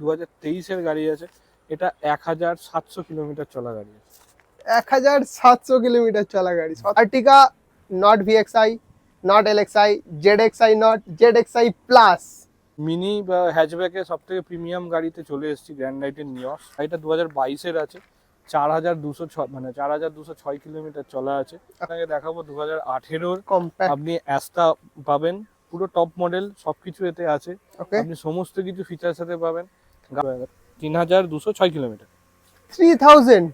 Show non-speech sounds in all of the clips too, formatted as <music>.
দু হাজার তেইশের গাড়ি আছে। এটা এক হাজার সাতশো কিলোমিটার চলা গাড়ি আছে। এক হাজার সাতশো কিলোমিটার চলা গাড়ি। Ertiga not VXI not LXI Z XI not Z XI plus mini বা হ্যাচব্যাকে সব থেকে প্রিমিয়াম গাড়িতে চলে এসেছি গ্র্যান্ড নাইটের নিয়স এটা দু হাজার বাইশের আছে। চার হাজার দুশো ছ মানে চার হাজার দুশো ছয় কিলোমিটার চলা আছে। আপনাকে দেখাবো দু হাজার আঠেরোর আপনি অ্যাস্তা পাবেন। পুরো টপ মডেল সবকিছু এতে আছে। আপনি সমস্ত কিছু ফিচার সাথে পাবেন। তিন হাজার দুশো ছয় কিলোমিটার। Three thousand?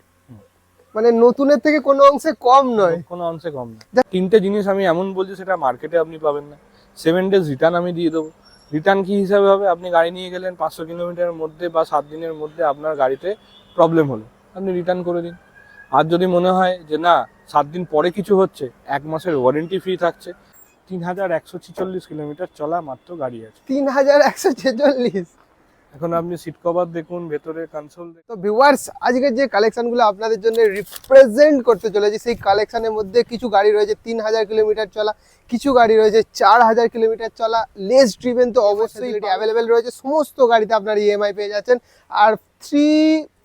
মানে নতুনের থেকে কোনো অংশে কম নয়। কোনো অংশে কম না তিনটে জিনিস আমি এমন বলছি সেটা মার্কেটে আপনি পাবেন না। সেভেন ডেজ রিটার্ন আমি দিয়ে দেবো। রিটার্ন কি হিসাবে হবে? আপনি গাড়ি নিয়ে গেলেন পাঁচশো কিলোমিটারের মধ্যে বা সাত দিনের মধ্যে আপনার গাড়িতে প্রবলেম হলো। আপনি রিটার্ন করে দিন। আর যদি মনে হয় যে না সাত দিন পরে কিছু হচ্ছে এক মাসের ওয়ারেন্টি ফ্রি থাকছে তিন হাজার একশো ছিচল্লিশ কিলোমিটার চলা মাত্র গাড়ি আছে। তিন হাজার একশো ছেচল্লিশ? এখন আপনি সিট কভার দেখুন ভেতরে কনসোল তো ভিউয়ার্স আজকের যে কালেকশনগুলো আপনাদের জন্য রিপ্রেজেন্ট করতে চলেছে সেই কালেকশনের মধ্যে কিছু গাড়ি রয়েছে তিন হাজার কিলোমিটার চলা কিছু গাড়ি রয়েছে চার হাজার কিলোমিটার চলা লেস ড্রিভেন তো অবশ্যই অ্যাভেলেবেল রয়েছে সমস্ত গাড়িতে আপনার ইএমআই পেয়ে যাচ্ছেন। আর three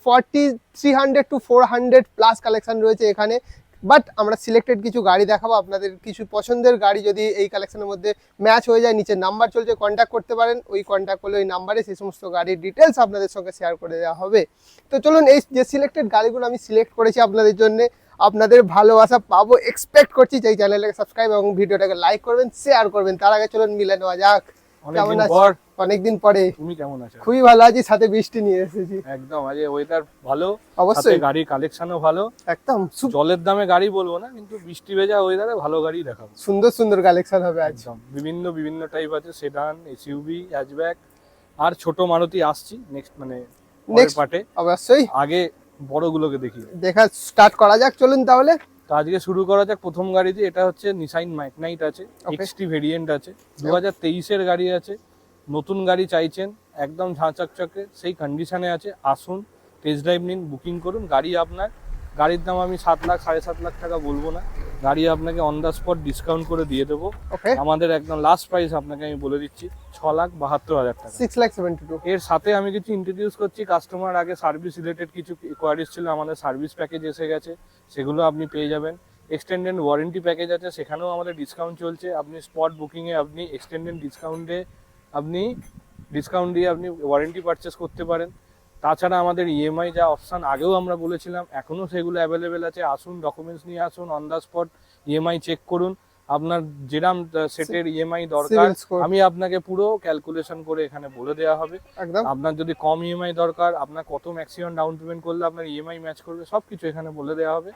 forty three hundred two four hundred plus collection রয়েছে এখানে। বাট আমরা সিলেক্টেড কিছু গাড়ি দেখাবো। আপনাদের কিছু পছন্দের গাড়ি যদি এই কালেকশনের মধ্যে ম্যাচ হয়ে যায়, নিচে নাম্বার চলছে কন্ট্যাক্ট করতে পারেন। ওই কন্ট্যাক্ট করলে ওই নাম্বারে সেই সমস্ত গাড়ির ডিটেলস আপনাদের সঙ্গে শেয়ার করে দেওয়া হবে। তো চলুন, এই যে সিলেক্টেড গাড়িগুলো আমি সিলেক্ট করেছি আপনাদের জন্য, আপনাদের ভালোবাসা পাবো এক্সপেক্ট করছি। যে চ্যানেলটাকে সাবস্ক্রাইব এবং ভিডিওটাকে লাইক করবেন শেয়ার করবেন। তার আগে চলুন মিলে নেওয়া যাক। অনেকদিন আছো? অনেকদিন পরে। তুমি কেমন আছো? খুবই ভালো আছি সাথে বৃষ্টি নিয়ে এসেছি। একদম আজ ওয়েদার ভালো অবশ্যই। গাড়ির কালেকশনও ভালো। একদম জলের দামে গাড়ি বলব না কিন্তু বৃষ্টি ভেজা ওয়েদারে ভালো গাড়ি দেখাবো। সুন্দর সুন্দর কালেকশন হবে একদম বিভিন্ন বিভিন্ন টাইপ আছে সেডান এসইউভি হ্যাচব্যাক আর ছোট মারুতি আসছি নেক্সট মানে Next. পার্টে অবশ্যই। আগে বড়গুলোকে দেখি দেখা স্টার্ট করা যাক চলুন তাহলে। তো আজকে শুরু করা যাক। প্রথম গাড়িতে এটা হচ্ছে নিসাইন ম্যাকনাইট আছে এক্সটি ভেরিয়েন্ট আছে। দু হাজার তেইশের গাড়ি আছে নতুন গাড়ি চাইছেন একদম ঝাঁচাকচাকে সেই কন্ডিশনে আছে। আসুন টেস্ট ড্রাইভ নিন বুকিং করুন গাড়ি আপনার গাড়ির দাম আমি সাত লাখ সাড়ে সাত লাখ টাকা বলব না। গাড়ি আপনাকে অন দ্য স্পট ডিসকাউন্ট করে দিয়ে দেবো। ওকে আমাদের একদম লাস্ট প্রাইস আপনাকে আমি বলে দিচ্ছি ছ লাখ বাহাত্তর হাজার টাকা। সিক্স লাখ সেভেন্টি টু এর সাথে আমি কিছু ইন্ট্রোডিউস করছি কাস্টমার আগে সার্ভিস রিলেটেড কিছু কোয়ারিজ ছিল আমাদের সার্ভিস প্যাকেজ এসে গেছে সেগুলো আপনি পেয়ে যাবেন। এক্সটেন্ডেড ওয়ারেন্টি প্যাকেজ আছে সেখানেও আমাদের ডিসকাউন্ট চলছে। আপনি স্পট বুকিংয়ে আপনি এক্সটেন্ডেড ডিসকাউন্টে আপনি ডিসকাউন্ট দিয়ে আপনি ওয়ারেন্টি পারচেস করতে পারেন। তাছাড়া আমাদের ইএমআই যা অপশান আগেও আমরা বলেছিলাম এখনও সেগুলো অ্যাভেলেবেল আছে। আসুন ডকুমেন্টস নিয়ে আসুন on the spot EMI check করুন। আপনার যেরাম সেটের ইএমআই দরকার আমি আপনাকে পুরো ক্যালকুলেশন করে এখানে বলে দেওয়া হবে। আপনার যদি কম ইএমআই দরকার আপনার কত ম্যাক্সিমাম ডাউন পেমেন্ট করলে আপনার ইএমআই ম্যাচ করবে সবকিছু এখানে বলে দেওয়া হবে।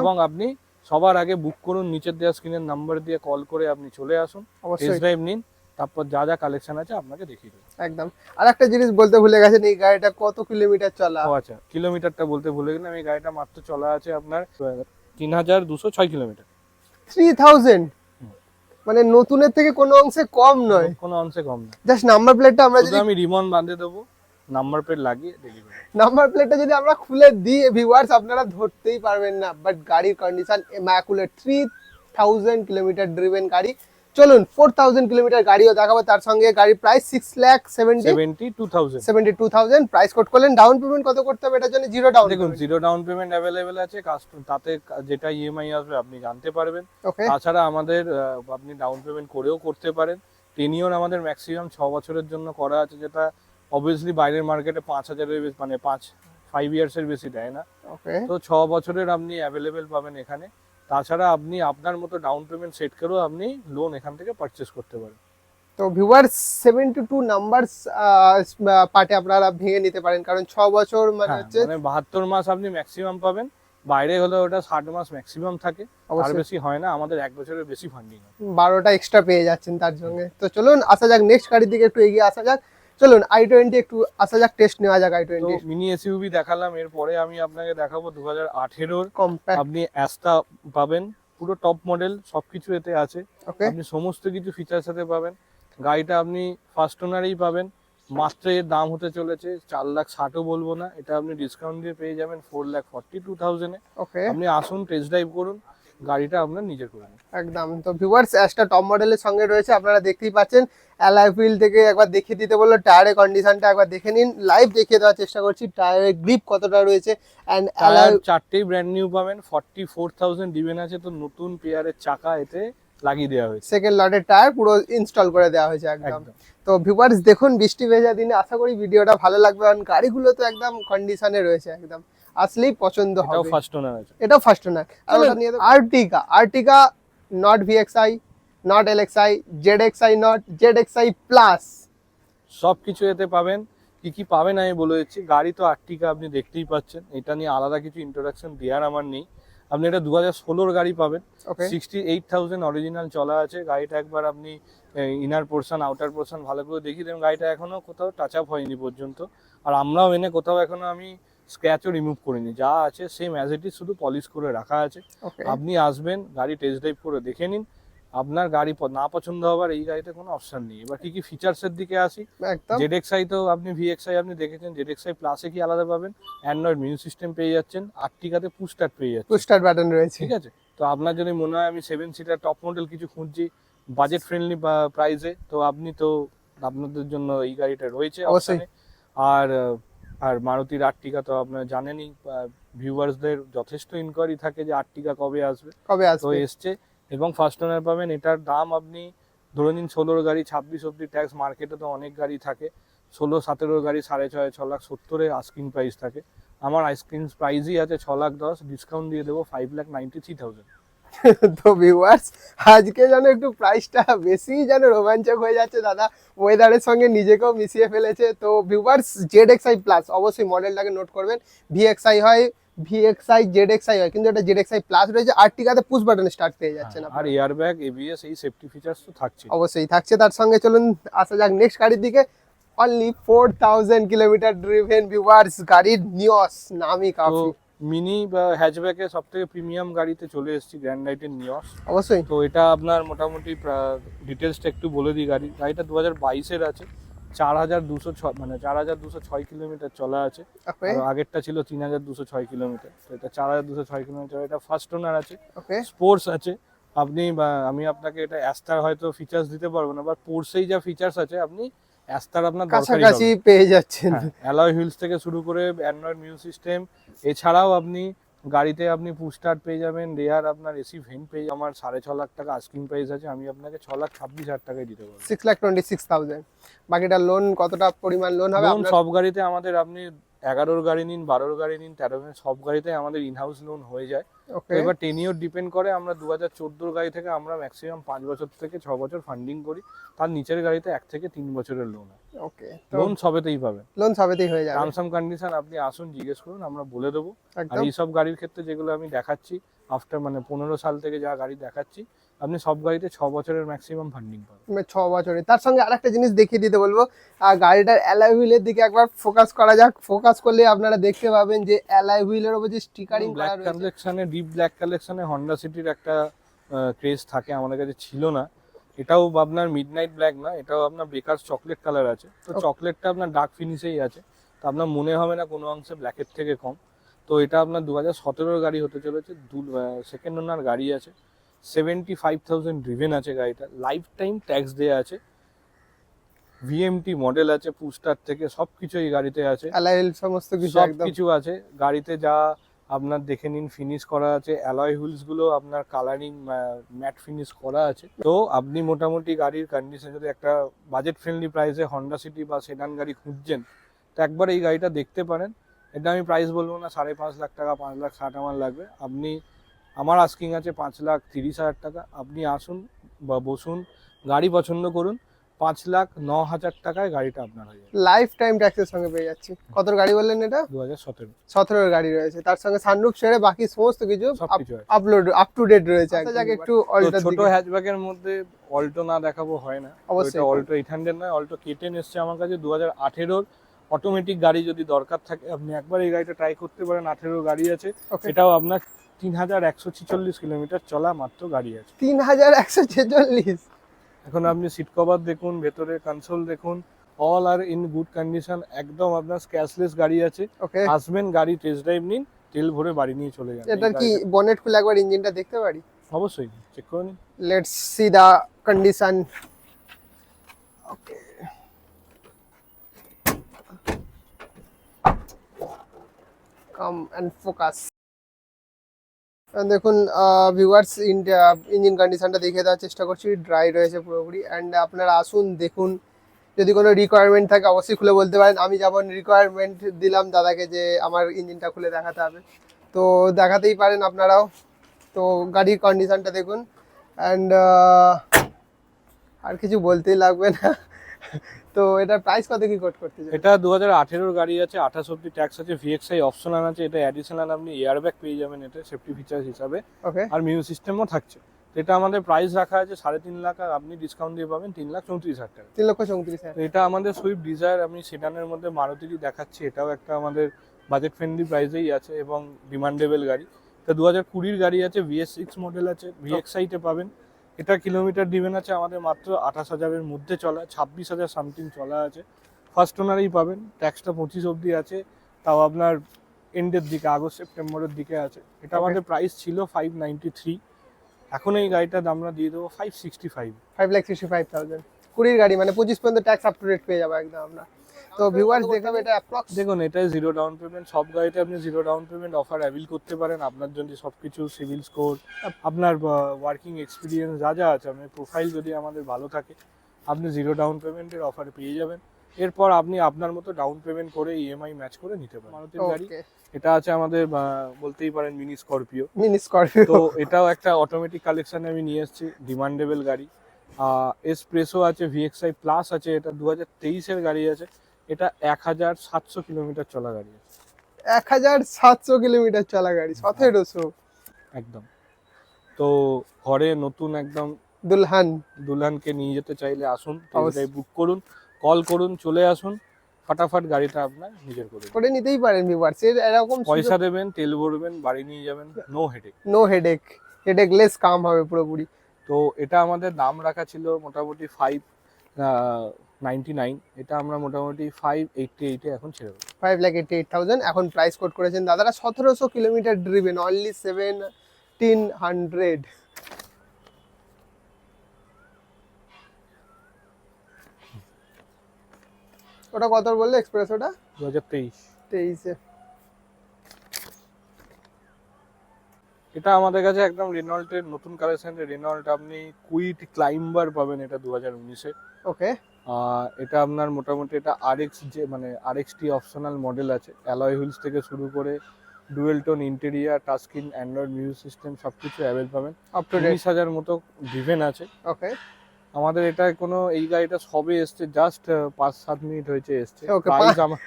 এবং আপনি সবার আগে বুক করুন নিচের দেওয়া স্ক্রিনের নাম্বার দিয়ে কল করে আপনি চলে আসুন। টেস্ট ড্রাইভ নিন। তারপর যা যা কালেকশন আছে আপনাকে দেখিয়ে দেবো। একদম। আর একটা জিনিস বলতে ভুলে গেছেন এই গাড়িটা কত কিলোমিটার চলা? ও আচ্ছা কিলোমিটারটা বলতে ভুলে গেলাম এই গাড়িটা মাত্র চলা আছে আপনার তিন হাজার দুশো ছয় কিলোমিটার। থ্রি থাউজেন্ড মানে নতুনের থেকে কোনো অংশে কম নয়। কোনো অংশে কম না জাস্ট নাম্বার প্লেটটা আমরা যদি আমি রিমন বাঁধে দেবো নাম্বার প্লেট লাগিয়ে ডেলিভারি নাম্বার প্লেটটা যদি আমরা খুলে দিই ভিউয়ার্স আপনারা ধরতেই পারবেন না বাট গাড়ির condition immaculate three thousand kilometre driven গাড়ি। চলুন ফোর থাউজেন্ড কিলোমিটার গাড়িও দেখাবো। তার সঙ্গে গাড়ির price six lakh seventy two thousand seventy two thousand price code করলেন ডাউন পেমেন্ট কত করতে হবে? এটার জন্য জিরো ডাউন দেখুন জিরো ডাউন পেমেন্ট অ্যাভেলেবেল আছে। তাতে যেটা ইএমআই আসবে আপনি জানতে পারবেন। তাছাড়া আমাদের আপনি ডাউন পেমেন্ট করেও করতে পারেন। টেনিওর আমাদের ম্যাক্সিমাম ছ বছরের জন্য করা আছে যেটা অবভিয়াসলি বাইরের মার্কেটে পাঁচ হাজারের বেশি মানে পাঁচ ফাইভ ইয়ার্স এর বেশি দেয় না। তো ছ বছরের আপনি অ্যাভেলেবেল পাবেন এখানে। তাছাড়া আপনি আপনার মতো ডাউন পেমেন্ট সেট করেও আপনি লোন এখান থেকে পারচেস করতে পারেন। তো ভিউয়ার্স সেভেন্টি টু নাম্বার পার্টে আপনারা ভেঙে নিতে পারেন। কারণ ছ বছর মানে হ্যাঁ, হচ্ছে মানে বাহাত্তর মাস আপনি ম্যাক্সিমাম পাবেন। বাইরে হলে ওটা ষাট মাস ম্যাক্সিমাম থাকে। আর বেশি হয় না আমাদের এক বছরের বেশি ফান্ডিং বারোটা এক্সট্রা পেয়ে যাচ্ছেন তার সঙ্গে। তো চলুন আসা যাক নেক্সট গাড়ির দিকে একটু এগিয়ে আসা যাক। চলুন আই টোয়েন্টি একটু আসা যাক টেস্ট নেওয়া যাক আই টোয়েন্টি মিনি এসইউভি দেখালাম এরপরে আমি আপনাকে দেখাবো দু হাজার আঠেরোর আপনি অ্যাস্তা পাবেন পুরো টপ মডেল সবকিছু এতে আছে। আপনি সমস্ত কিছু ফিচার সাথে পাবেন। গাড়িটা আপনি ফার্স্ট ওনারেই পাবেন। মাত্র এর দাম হতে চলেছে চার লাখ ষাটও বলব না। এটা আপনি ডিসকাউন্ট দিয়ে পেয়ে যাবেন ফোর লাখ ফর্টি টু থাউজেন্ডে আপনি আসুন টেস্ট ড্রাইভ করুন। গাড়িটা আপনার নিজে করে একদম। তো ভিউয়ার্স অ্যাশটা টপ মডেলের সঙ্গে রয়েছে আপনারা দেখতেই পাচ্ছেন অ্যালাই হুইল থেকে একবার দেখিয়ে দিতে বলল টায়ারের কন্ডিশনটা একবার দেখে নিন। লাইভ দেখিয়ে দেওয়ার চেষ্টা করছি টায়ারের গ্রিপ কতটা রয়েছে অ্যান্ড অ্যালাই টায়ার চারটেই ব্র্যান্ড নিউ পাবেন ফর্টি ফোর থাউজেন্ড ডিবেন আছে তো নতুন পেয়ারের চাকা এতে লাগিয়ে দেওয়া হয়েছে। সেকেন্ড লটের টায়ার পুরো ইনস্টল করে দেওয়া হয়েছে একদম। একদম। তো ভিউয়ার্স দেখুন বৃষ্টি ভেজা দিনে আশা করি ভিডিওটা ভালো লাগবে কারণ গাড়িগুলো তো একদম কন্ডিশনে রয়েছে একদম। আসলেই পছন্দ এটাও হবে। ফার্স্ট ওনার আছে। এটাও first owner Ertiga Ertiga not VXI not LXI Z XI not Z XI plus সব কিছু এতে পাবেন। কি কি পাবেন আমি বলে দিচ্ছি। গাড়ি তো আটটিকা আপনি দেখতেই পাচ্ছেন। এটা নিয়ে আলাদা কিছু ইন্ট্রোডাকশন দেওয়ার আমার নেই। আপনি এটা দু হাজার ষোলোর গাড়ি পাবেন। সিক্সটি এইট থাউজেন্ড অরিজিনাল চলা আছে। গাড়িটা একবার আপনি ইনার পোর্শন আউটার পোর্শন ভালো করে দেখিয়ে দেবেন। গাড়িটা এখনও কোথাও টাচ আপ হয়নি পর্যন্ত। আর আমরাও এনে কোথাও এখনও আমি স্ক্র্যাচও রিমুভ করিনি। যা আছে সেম অ্যাজ ইট ইজ শুধু পলিশ করে রাখা আছে। আপনি আসবেন গাড়ি টেস্ট ড্রাইভ করে দেখে নিন। আপনার গাড়ি না পছন্দ হবার এই গাড়িতে কোনো অপশন নেই। এবার কি কি ফিচার্সের দিকে আসি? জেড এক্সআই তো আপনি ভিএক্সআই আপনি দেখেছেন জেড এক্সআই প্লাসে কি আলাদা পাবেন? অ্যান্ড্রয়েড মিউ সিস্টেম পেয়ে যাচ্ছেন আটটিকাতে পুস্টার পেয়ে যাচ্ছেন। পুস্টার বাটন রয়েছে। ঠিক আছে? তো আপনার যদি মনে হয় আমি সেভেন সিটার টপ মডেল কিছু খুঁজছি বাজেট ফ্রেন্ডলি প্রাইসে তো আপনি তো আপনাদের জন্য এই গাড়িটা রয়েছে অবশ্যই। আর আর মারুতির আটটিকা তো আপনারা জানেনই ভিউয়ার্সদের যথেষ্ট ইনকোয়ারি থাকে যে আটটিকা কবে আসবে। কবে তো আসবে? এসছে এবং ফার্স্ট ওনার পাবেন এটার দাম আপনি ধরে নিন ষোলোর গাড়ি ছাব্বিশ অব্দি ট্যাক্স মার্কেটে তো অনেক গাড়ি থাকে। ষোলো সতেরোর গাড়ি সাড়ে ছয় ছ লাখ সত্তরে আইসক্রিম প্রাইস থাকে। আমার আইসক্রিম প্রাইসই আছে ছ লাখ দশ ডিসকাউন্ট দিয়ে দেবো five lakh ninety three thousand <laughs> তো ভিউয়ার্স আজকে যেন একটু প্রাইসটা বেশি যেন রোমাঞ্চক হয়ে যাচ্ছে দাদা। ওয়েদারের সঙ্গে নিজেকেও মিশিয়ে ফেলেছে। তো ভিউয়ার্স জেড এক্সআই প্লাস অবশ্যই মডেলটাকে নোট করবেন। ভিএক্সআই হয় ভিএক্সআই জেড এক্সআই হয় কিন্তু এটা জেড এক্সআই প্লাস রয়েছে। আটটিকাতে পুশ বাটন স্টার্ট পেয়ে যাচ্ছেন আর আপনারা। এয়ার ব্যাগ এবিএস এই সেফটি ফিচার্স তো থাকছে অবশ্যই থাকছে। তার সঙ্গে চলুন আসা যাক নেক্সট গাড়ির দিকে। Only four thousand kilometre driven viewers গাড়ির নিয়স নামই কাফি। মিনি বা হ্যাচব্যাকের সব থেকে প্রিমিয়াম গাড়িতে চলে এসেছি গ্র্যান্ড লাইটের নিয়স অবশ্যই। তো এটা আপনার মোটামুটি ডিটেলসটা একটু বলে দিই গাড়ি। গাড়িটা দু হাজার বাইশের আছে চার হাজার দুশো ছ মানে চার হাজার দুশো ছয় কিলোমিটার চলা আছে। আর আগেরটা ছিল তিন হাজার দুশো ছয় কিলোমিটার। তো এটা চার হাজার দুশো ছয় কিলোমিটার এটা ফার্স্ট ওনার আছে। ওকে। স্পোর্টস আছে। আপনি বা আমি আপনাকে এটা অ্যাস্তার হয়তো ফিচার্স দিতে পারব না বাট পোর্সেই যা ফিচার্স আছে আপনি অ্যাস্তার আপনার কাছাকাছি পেয়ে যাচ্ছেন। অ্যালয় হুইলস থেকে শুরু করে অ্যান্ড্রয়েড মিউ সিস্টেম এছাড়াও আপনি গাড়িতে আপনি পুস্টার পেয়ে যাবেন রেয়ার আপনার এসি ভেন পেয়ে আমার সাড়ে ছ লাখ টাকা আস্কিং প্রাইস আছে আমি আপনাকে ছ লাখ ছাব্বিশ হাজার টাকায় দিতে পারব। Six lakh twenty six thousand বাকিটা লোন কতটা পরিমাণ লোন হবে সব গাড়িতে আমাদের আপনি এগারোর গাড়ি নিন বারোর গাড়ি নিন তেরো সব গাড়িতে আমাদের ইনহাউস লোন হয়ে যায়। এবার টেন ইয়ার ডিপেন্ড করে আমরা দু হাজার চোদ্দোর গাড়ি থেকে আমরা ম্যাক্সিমাম পাঁচ বছর থেকে ছ বছর ফান্ডিং করি। তার নিচের গাড়িতে এক থেকে তিন বছরের লোন ওকে লোন সবেতেই পাবেন। লোন সবেতেই হয়ে যাবে। টার্মস কন্ডিশন আপনি আসুন জিজ্ঞেস করুন আমরা বলে দেবো। আর এইসব গাড়ির ক্ষেত্রে যেগুলো আমি দেখাচ্ছি আফটার মানে পনেরো সাল থেকে যা গাড়ি দেখাচ্ছি আপনি সব গাড়িতে ছ বছরের ম্যাক্সিমাম ফান্ডিং পাবেন। মানে ছ বছরে। তার সঙ্গে আরেকটা জিনিস দেখিয়ে দিতে বলব। আর গাড়িটার অ্যালাই হুইলের দিকে একবার ফোকাস করা যাক। ফোকাস করলে আপনারা দেখতে পাবেন যে অ্যালাই হুইলের উপর যে স্টিকারিং করা ব্ল্যাক কালেকশনে ডিপ ব্ল্যাক কালেকশনে হন্ডা সিটির একটা ক্রেজ থাকে আমাদের কাছে ছিল না। এটাও আপনার মিডনাইট ব্ল্যাক না এটাও আপনার বেকার চকলেট কালার আছে। তো চকলেটটা আপনার ডার্ক ফিনিশেই আছে। তো আপনার মনে হবে না কোনো অংশে ব্ল্যাকের থেকে কম। তো এটা আপনার দু হাজার সতেরোর গাড়ি হতে চলেছে। দু সেকেন্ড ওনার গাড়ি আছে। সেভেন্টি ফাইভ থাউজেন্ড ড্রিভেন আছে গাড়িটা। লাইফ টাইম ট্যাক্স দেওয়া আছে ভিএমটি মডেল আছে পুস্টার থেকে সব কিছু এই গাড়িতে আছে। সমস্ত কিছু সব কিছু আছে। গাড়িতে যা আপনার দেখে নিন ফিনিশ করা আছে। অ্যালয় হুইলসগুলো আপনার কালারিং ম্যাট ফিনিশ করা আছে। তো আপনি মোটামুটি গাড়ির কন্ডিশন যদি একটা বাজেট ফ্রেন্ডলি প্রাইসে হন্ডা সিটি বা সেডান গাড়ি খুঁজছেন তো একবার এই গাড়িটা দেখতে পারেন। এটা আমি প্রাইস বলব না সাড়ে পাঁচ লাখ টাকা পাঁচ লাখ ষাট আমার লাগবে। আপনি আমার আস্কিং আছে পাঁচ লাখ তিরিশ হাজার টাকা। আপনি আসুন বা বসুন গাড়ি পছন্দ করুন পাঁচ লাখ ন হাজার টাকায় গাড়িটা আপনার হয়ে যাবে। লাইফ টাইম ট্যাক্সের সঙ্গে পেয়ে যাচ্ছি। কত গাড়ি বললেন এটা? দু হাজার সতেরো। সতেরোর গাড়ি রয়েছে। তার সঙ্গে সানরুফ ছেড়ে বাকি সমস্ত কিছু আপলোড আপ টু ডেট রয়েছে আসা একটু ছোট হ্যাচব্যাকের মধ্যে অল্টো না দেখাবো হয় না। অবশ্যই। অল্টো এইট হান্ড্রেড নয় অল্টো কেটেন এসছে আমার কাছে দু হাজার আঠেরোর। অটোমেটিক গাড়ি যদি দরকার থাকে আপনি একবার এই গাড়িটা ট্রাই করতে পারেন আঠেরো গাড়ি আছে। এটাও আপনার তিন হাজার একশো ছিচল্লিশ কিলোমিটার চলা মাত্র গাড়ি আছে। তিন হাজার একশো ছেচল্লিশ? এখন আপনি সিট কভার দেখুন ভেতরে কনসোল দেখুন all are in good condition একদম আপনার স্ক্যাচলেস গাড়ি আছে। ওকে। আসবেন গাড়ি টেস্ট ড্রাইভ নিন তেল ভরে বাড়ি নিয়ে চলে যান। এটার কি বনেট খুলে একবার ইঞ্জিনটা দেখতে পারি? অবশ্যই চেক করে নিন। See the condition okay. Come and focus And দেখুন ভিউয়ার্স ইঞ্জিন কন্ডিশনটা দেখে দেওয়ার চেষ্টা করছি ড্রাই রয়েছে পুরোপুরি। অ্যান্ড আপনারা আসুন, দেখুন, যদি কোনো রিকোয়ারমেন্ট থাকে, অবশ্যই খুলে বলতে পারেন। আমি যেমন রিকোয়ারমেন্ট দিলাম দাদাকে যে আমার ইঞ্জিনটা খুলে দেখাতে হবে। তো দেখাতেই পারেন আপনারাও। তো গাড়ির কন্ডিশনটা দেখুন। অ্যান্ড আর কিছু বলতেই লাগবে না। তো এটার প্রাইস কত কি কোট করতে এটা দু হাজার আঠেরোর গাড়ি আছে আঠাশ অব্দি ট্যাক্স আছে ভিএক্সআই অপশনাল আছে এটা অ্যাডিশনাল আপনি এয়ারব্যাগ পেয়ে যাবেন এটা সেফটি ফিচার্স হিসাবে। ওকে আর মিউ সিস্টেমও থাকছে। এটা আমাদের প্রাইস রাখা আছে সাড়ে তিন লাখ আর আপনি ডিসকাউন্ট দিয়ে পাবেন তিন লাখ চৌত্রিশ হাজার টাকা। তিন লক্ষ চৌত্রিশ হাজার। এটা আমাদের সুইফট ডিজায়ার আমি সেডানের মধ্যে মারুতিরই দেখাচ্ছি এটাও একটা আমাদের বাজেট ফ্রেন্ডলি প্রাইসেই আছে এবং ডিমান্ডেবল গাড়ি। তো দু হাজার কুড়ির গাড়ি আছে ভিএস সিক্স মডেল আছে ভিএক্সআইতে পাবেন। এটা কিলোমিটার ডিভেন আছে আমাদের মাত্র আঠাশ হাজারের মধ্যে চলা ছাব্বিশ হাজার সামথিং চলা আছে। ফার্স্ট ওনারেই পাবেন ট্যাক্সটা পঁচিশ অবধি আছে তাও আপনার এন্ডের দিকে আগস্ট সেপ্টেম্বরের দিকে আছে। এটা. আমাদের প্রাইস ছিল ফাইভ নাইনটি থ্রি এখন এই গাড়িটার দাম আমরা দিয়ে দেবো five sixty five five lakh sixty five thousand কুড়ির গাড়ি মানে পঁচিশ পর্যন্ত ট্যাক্স আপ টু ডেট পেয়ে যাব একদম আমরা। তো ভিউয়ার্স দেখাবে এটা অ্যাপ্রক্স দেখুন এটাই জিরো ডাউন পেমেন্ট সব গাড়িতে আপনি zero down payment offer avail করতে পারেন। আপনার জন্য সব কিছু সিভিল স্কোর আপনার ওয়ার্কিং এক্সপিরিয়েন্স যা যা আছে আপনার প্রোফাইল যদি আমাদের ভালো থাকে আপনি জিরো ডাউন পেমেন্টের অফার পেয়ে যাবেন। এরপর আপনি আপনার মতো ডাউন পেমেন্ট করে ইএমআই ম্যাচ করে নিতে পারেন। মারুতির গাড়ি এটা আছে আমাদের আহ, বলতেই পারেন মিনি স্করপিও মিনি স্করপিও তো এটাও একটা অটোমেটিক কালেকশনে আমি নিয়ে এসেছি ডিমান্ডেবল গাড়ি। এসপ্রেসো আছে ভিএক্সআই প্লাস আছে এটা দু হাজার তেইশের গাড়ি আছে। এটা এক হাজার সাতশো কিলোমিটার চলা গাড়ি এক হাজার সাতশো কিলোমিটার চলা গাড়ি সতেরোশো একদম। তো ঘরে নতুন একদম দুলহান। দুলহানকে নিয়ে যেতে চাইলে আসুন অবশ্যই। বুক করুন কল করুন চলে আসুন ফটাফট গাড়িটা আপনার নিজের করে করে নিতেই পারেন ভিউয়ার্স এর এরকম পয়সা দেবেন তেল ভরবেন বাড়ি নিয়ে যাবেন no headache no headache headache less কাম হবে পুরোপুরি। তো এটা আমাদের দাম রাখা ছিল মোটামুটি ফাইভ নাইনটি নাইন এটা আমরা মোটামুটি ফাইভ এইটটি এইটে এখন ছেড়ে দেবো। Five lakh eighty eight thousand এখন প্রাইস কোড করেছেন দাদারা সতেরোশো kilometre driven only seventeen hundred ওটা কত বললে এক্সপ্রেস ওটা? দু হাজার তেইশ। তেইশে এটা আমাদের কাছে একদম রেনল্টের নতুন কালেকশন রেনল্ট আপনি কুইট ক্লাইম্বার পাবেন এটা দু হাজার উনিশে। ওকে এটা আপনার মোটামুটি এটা আরএক্স যে মানে আরএক্স টি অপশনাল মডেল আছে। অ্যালয় হুইলস থেকে শুরু করে dual tone interior touchscreen Android music system সব কিছু অ্যাভেল পাবেন আপ টু হাজার মতো ডিভেন আছে। ওকে আমাদের এটা কোনো এই গাড়িটা সবে এসছে জাস্ট পাঁচ সাত মিনিট হয়েছে এসছে। প্রাইস আমার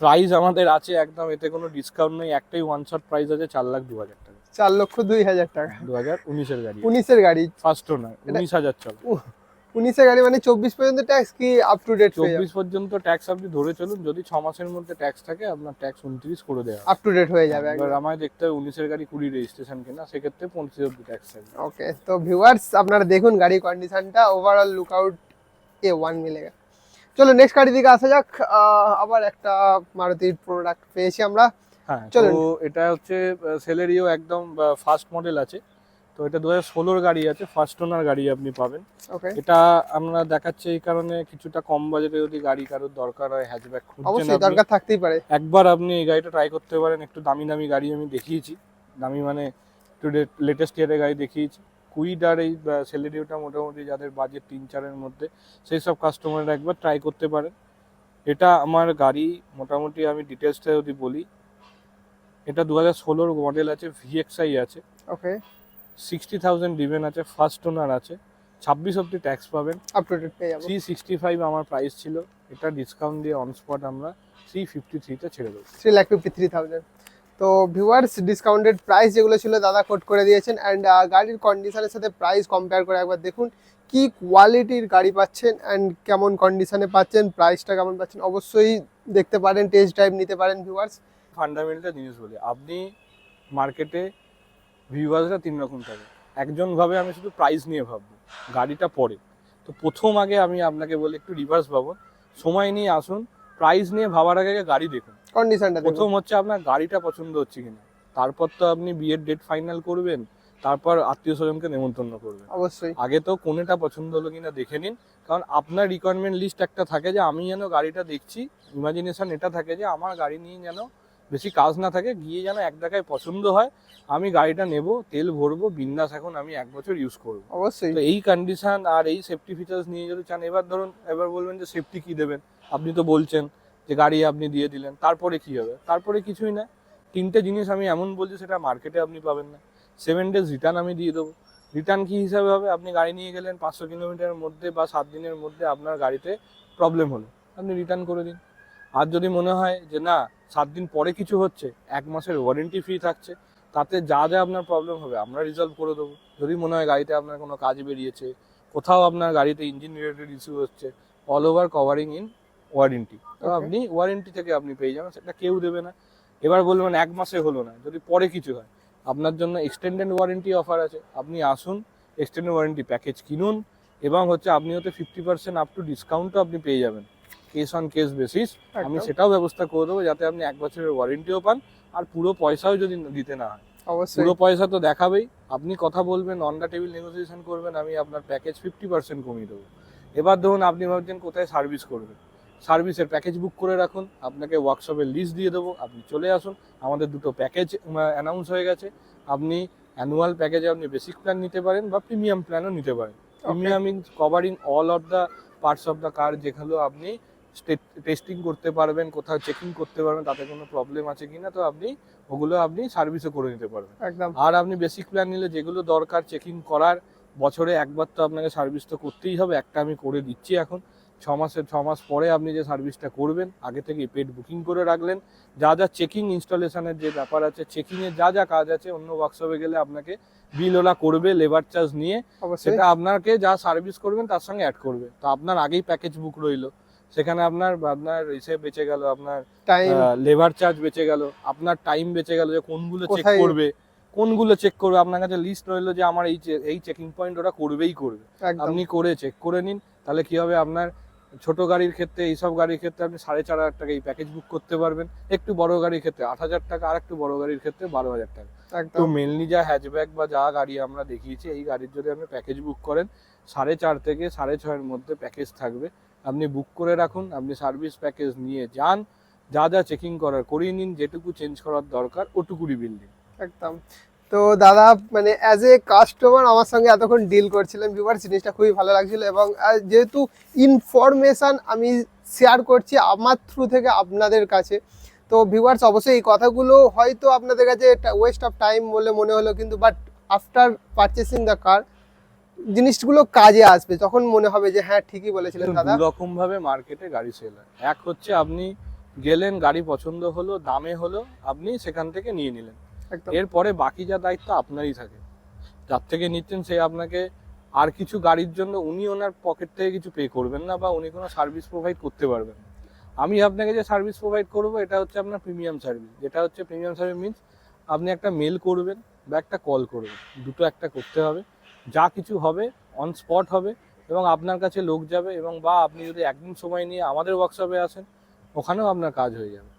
প্রাইস আমাদের আছে একদম এতে কোনো ডিসকাউন্ট নেই। একটাই ওয়ান শট প্রাইস আছে চার লাখ দু হাজার টাকা। চার লক্ষ দুই হাজার টাকা। দু হাজার উনিশের গাড়ি। উনিশের গাড়ি। ফার্স্ট নয় উনিশ হাজার চলে। উনিশের গাড়ি মানে চব্বিশ পর্যন্ত ট্যাক্স কি আপ টু ডেট চব্বিশ পর্যন্ত ট্যাক্স আপনি ধরে চলুন যদি ছ মাসের মধ্যে ট্যাক্স থাকে আপনার ট্যাক্স উনত্রিশ করে দেওয়া আপ টু ডেট হয়ে যাবে এবার আমায় দেখতে হবে উনিশের গাড়ি কুড়ি রেজিস্ট্রেশন কিনা সেক্ষেত্রে পঁচিশ অব্দি ট্যাক্স থাকবে। ওকে তো ভিউয়ার্স আপনারা দেখুন গাড়ির কন্ডিশনটা ওভারঅল লুকআউট এ ওয়ান মিলেগা চলো নেক্সট গাড়ির দিকে আসা যাক আবার একটা মারুতির প্রোডাক্ট পেয়েছি আমরা। হ্যাঁ চলুন। তো এটা হচ্ছে সেলেরিও একদম ফার্স্ট মডেল আছে। তো এটা দু হাজার গাড়ি আছে ফার্স্ট ওনার গাড়ি আপনি পাবেন। ওকে এটা আমরা দেখাচ্ছি এই কারণে কিছুটা কম বাজেটে যদি গাড়ি কারোর দরকার হয় হ্যাচব্যাক খুঁজছেন অবশ্যই দরকার থাকতেই পারে। একবার আপনি এই গাড়িটা ট্রাই করতে পারেন একটু দামি দামি গাড়ি আমি দেখিয়েছি। দামি মানে একটু লেটেস্ট ইয়ারের গাড়ি দেখিয়েছি। কুইড আর এই সেলেরিওটা মোটামুটি যাদের বাজেট তিন চারের মধ্যে সেই সব কাস্টমাররা একবার ট্রাই করতে পারেন। এটা আমার গাড়ি মোটামুটি আমি ডিটেলসটা যদি বলি এটা দু হাজার ষোলোর মডেল আছে ভিএক্সআই আছে। ওকে সিক্সটি থাউজেন্ড ডিভেন আছে ফার্স্ট ওনার আছে। ছাব্বিশ অব্দি ট্যাক্স পাবেন। আপ টু ডেট পেয়ে যাব। থ্রি সিক্সটি ফাইভ আমার প্রাইস ছিল। এটা ডিসকাউন্ট দিয়ে অন স্পট আমরা থ্রি ফিফটি থ্রিতে ছেড়ে দেবো। Three lakh fifty three thousand তো ভিউয়ার্স ডিসকাউন্টেড প্রাইস যেগুলো ছিল দাদা কোট করে দিয়েছেন। অ্যান্ড গাড়ির কন্ডিশনের সাথে প্রাইস কম্পেয়ার করে একবার দেখুন কি কোয়ালিটির গাড়ি পাচ্ছেন অ্যান্ড কেমন কন্ডিশনে পাচ্ছেন প্রাইসটা কেমন পাচ্ছেন অবশ্যই দেখতে পারেন টেস্ট ড্রাইভ নিতে পারেন ভিউয়ার্স ফান্ডামেন্টাল জিনিস বলি আপনি মার্কেটে ভিউয়ার্সরা তিন রকম থাকে। একজন ভাবে আমি শুধু প্রাইস নিয়ে ভাববো গাড়িটা পরে। তো প্রথম আগে আমি আপনাকে বলি একটু রিভার্স ভাবুন সময় নিয়ে আসুন প্রাইস নিয়ে ভাবার আগে আগে গাড়ি দেখুন। কন্ডিশনটা প্রথম হচ্ছে আপনার গাড়িটা পছন্দ হচ্ছে কিনা। তারপর তো আপনি বিয়ের ডেট ফাইনাল করবেন তারপর আত্মীয় স্বজনকে নেমন্তন্ন করবেন। অবশ্যই। আগে তো কোনটা পছন্দ হলো কিনা দেখে নিন। কারণ আপনার রিকোয়ারমেন্ট লিস্ট একটা থাকে যে আমি যেন গাড়িটা দেখছি ইমাজিনেশন এটা থাকে যে আমার গাড়ি নিয়ে যেন বেশি কাজ না থাকে গিয়ে যেন এক জায়গায় পছন্দ হয় আমি গাড়িটা নেব তেল ভরবো বিন্দাস এখন আমি এক বছর ইউজ করব। অবশ্যই। তো এই কন্ডিশন আর এই সেফটি ফিচার্স নিয়ে যদি চান এবার ধরুন এবার বলবেন যে সেফটি কি দেবেন? আপনি তো বলছেন যে গাড়ি আপনি দিয়ে দিলেন তারপরে কি হবে? তারপরে কিছুই না। তিনটে জিনিস আমি এমন বলছি সেটা মার্কেটে আপনি পাবেন না। সেভেন ডেজ রিটার্ন আমি দিয়ে দেবো। রিটার্ন কি হিসাবে হবে? আপনি গাড়ি নিয়ে গেলেন পাঁচশো কিলোমিটারের মধ্যে বা সাত দিনের মধ্যে আপনার গাড়িতে প্রবলেম হলো। আপনি রিটার্ন করে দিন। আর যদি মনে হয় যে না সাত দিন পরে কিছু হচ্ছে এক মাসের ওয়ারেন্টি ফ্রি থাকছে তাতে যা যা আপনার প্রবলেম হবে আমরা রিজলভ করে দেবো। যদি মনে হয় গাড়িতে আপনার কোনো কাজ বেরিয়েছে কোথাও আপনার গাড়িতে ইঞ্জিন রিলেটেড ইস্যু হচ্ছে all over covering in warranty তো আপনি ওয়ারেন্টি থেকে আপনি পেয়ে যাবেন সেটা কেউ দেবে না। এবার বলবেন এক মাসে হলো না যদি পরে কিছু হয়। আপনার জন্য এক্সটেন্ডেড ওয়ারেন্টি অফার আছে আপনি আসুন এক্সটেন্ডেড ওয়ারেন্টি প্যাকেজ কিনুন এবং হচ্ছে আপনি হতে ফিফটি পার্সেন্ট আপ টু ডিসকাউন্টও আপনি পেয়ে যাবেন। কেস অন কেস বেসিস আমি সেটাও ব্যবস্থা করে দেবো যাতে আপনি এক বছরের ওয়ারেন্টিও পান আর পুরো পয়সাও যদি দিতে না হয়। পুরো পয়সা তো দেখাবেই। আপনি কথা বলবেন অন দ্য টেবিল নেগোসিয়েশন করবেন আমি আপনার প্যাকেজ ফিফটি পার্সেন্ট কমিয়ে দেবো। এবার ধরুন আপনি ভাবছেন কোথায় সার্ভিস করবেন। সার্ভিসের প্যাকেজ বুক করে রাখুন আপনাকে ওয়ার্কশপের লিস্ট দিয়ে দেবো আপনি চলে আসুন আমাদের দুটো প্যাকেজ অ্যানাউন্স হয়ে গেছে। আপনি অ্যানুয়াল প্যাকেজে আপনি বেসিক প্ল্যান নিতে পারেন বা প্রিমিয়াম প্ল্যানও নিতে পারেন। Premium in covering all of the parts of the car যেগুলো আপনি টেস্টিং করতে পারবেন কোথাও চেকিং করতে পারবেন তাতে কোনো প্রবলেম আছে কিনা তো আপনি ওগুলো আপনি সার্ভিসও করে নিতে পারবেন। একদম। আর আপনি বেসিক প্ল্যান নিলে যেগুলো দরকার চেকিং করার বছরে একবার তো আপনাকে সার্ভিস তো করতেই হবে একটা আমি করে দিচ্ছি এখন। ছ মাসের ছ মাস পরে আপনি যে সার্ভিসটা করবেন আগে থেকে পেড বুকিং করে রাখলেন। যা যা চেকিং ইনস্টলেশনের যে ব্যাপার আছে চেকিংয়ের যা যা কাজ আছে অন্য ওয়ার্কশপে গেলে আপনাকে বিল ওলা করবে লেবার চার্জ নিয়ে। সেটা আপনাকে যা সার্ভিস করবেন তার সঙ্গে অ্যাড করবে। তো আপনার আগেই প্যাকেজ বুক রইল। সেখানে আপনার আপনার ইসে বেঁচে গেল আপনার টাইম লেবার চার্জ বেঁচে গেল আপনার টাইম বেঁচে গেল যে কোনগুলো চেক করবে কোনগুলো চেক করবে। আপনার কাছে লিস্ট রইল যে আমার এই এই চেকিং পয়েন্ট ওরা করবেই করবে। আপনি করে চেক করে নিন তাহলে কি হবে আপনার ছোট গাড়ির ক্ষেত্রে এইসব গাড়ির ক্ষেত্রে আপনি সাড়ে চার হাজার টাকা এই প্যাকেজ বুক করতে পারবেন। একটু বড় গাড়ির ক্ষেত্রে আট হাজার টাকা আর একটু বড় গাড়ির ক্ষেত্রে বারো হাজার টাকা। তো মেনলি যা হ্যাচব্যাক বা যা গাড়ি আমরা দেখিয়েছি এই গাড়ির যদি আপনি প্যাকেজ বুক করেন সাড়ে চার থেকে সাড়ে ছয়ের মধ্যে প্যাকেজ থাকবে। আপনি বুক করে রাখুন, আপনি সার্ভিস প্যাকেজ নিয়ে যান, যা যা চেকিং করার করিয়ে নিন, যেটুকু চেঞ্জ করার দরকার ওটুকুরি বিল দিন একদম। তো দাদা মানে অ্যাজ এ কাস্টমার আমার সঙ্গে এতক্ষণ ডিল করছিলেন ভিউয়ার জিনিসটা খুবই ভালো লাগছিল এবং যেহেতু ইনফরমেশন আমি শেয়ার করছি আমার থ্রু থেকে আপনাদের কাছে, তো ভিউয়ার্স অবশ্যই এই কথাগুলো হয়তো আপনাদের কাছে ওয়েস্ট অফ টাইম বলে মনে হলো কিন্তু but after purchasing the car জিনিসগুলো কাজে আসবে। তখন মনে হবে যে হ্যাঁ ঠিকই বলেছিলেন দাদা। রকম ভাবে মার্কেটে গাড়ি সেল হয়। এক হচ্ছে আপনি গেলেন গাড়ি পছন্দ হলো দামে হলো আপনি সেখান থেকে নিয়ে নিলেন। এরপরে বাকি যা দায়িত্ব আপনারই থাকে। যার থেকে নিচ্ছেন সে আপনাকে আর কিছু গাড়ির জন্য উনি ওনার পকেট থেকে কিছু পে করবেন না বা উনি কোনো সার্ভিস প্রোভাইড করতে পারবেন আমি আপনাকে যে সার্ভিস প্রোভাইড করব এটা হচ্ছে আপনার প্রিমিয়াম সার্ভিস যেটা হচ্ছে প্রিমিয়াম সার্ভিস মিনস আপনি একটা মেল করবেন বা একটা কল করবেন। দুটো একটা করতে হবে। যা কিছু হবে অন স্পট হবে এবং আপনার কাছে লোক যাবে এবং বা আপনি যদি একদিন সময় নিয়ে আমাদের ওয়ার্কশপে আসেন ওখানেও আপনার কাজ হয়ে যাবে।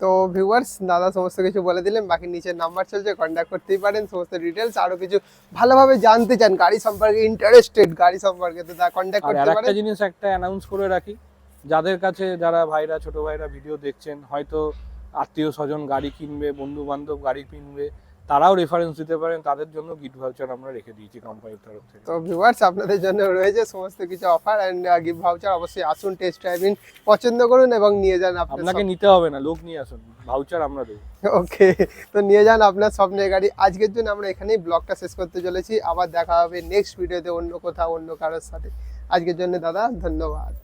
তো ভিউয়ার্স দাদা সমস্ত কিছু বলে দিলেন বাকি নিচের নাম্বার চলছে কন্ট্যাক্ট করতেই পারেন সমস্ত ডিটেলস আরও কিছু ভালোভাবে জানতে চান গাড়ি সম্পর্কে ইন্টারেস্টেড গাড়ি সম্পর্কে তো তা কন্ট্যাক্ট করতে পারেন। জিনিস একটা অ্যানাউন্স করে রাখি যাদের কাছে যারা ভাইরা ছোট ভাইরা ভিডিও দেখছেন হয়তো আত্মীয় স্বজন গাড়ি কিনবে বন্ধু বান্ধব গাড়ি কিনবে তারাও রেফারেন্স দিতে পারেন তাদের জন্য গিফট ভাউচার আমরা রেখে দিয়েছি কোম্পানির তরফ থেকে। তো ভিউয়ার্স আপনাদের জন্য রয়েছে সমস্ত কিছু অফার অ্যান্ড গিফট ভাউচার অবশ্যই আসুন টেস্ট ড্রাইভিং পছন্দ করুন এবং নিয়ে যান আপনার আপনাকে নিতে হবে না লোক নিয়ে আসুন ভাউচার আমরা দেবো। ওকে তো নিয়ে যান আপনার স্বপ্নের গাড়ি। আজকের জন্য আমরা এখানেই ব্লগটা শেষ করতে চলেছি। আবার দেখা হবে নেক্সট ভিডিওতে অন্য কোথাও অন্য কারোর সাথে। আজকের জন্য দাদা ধন্যবাদ।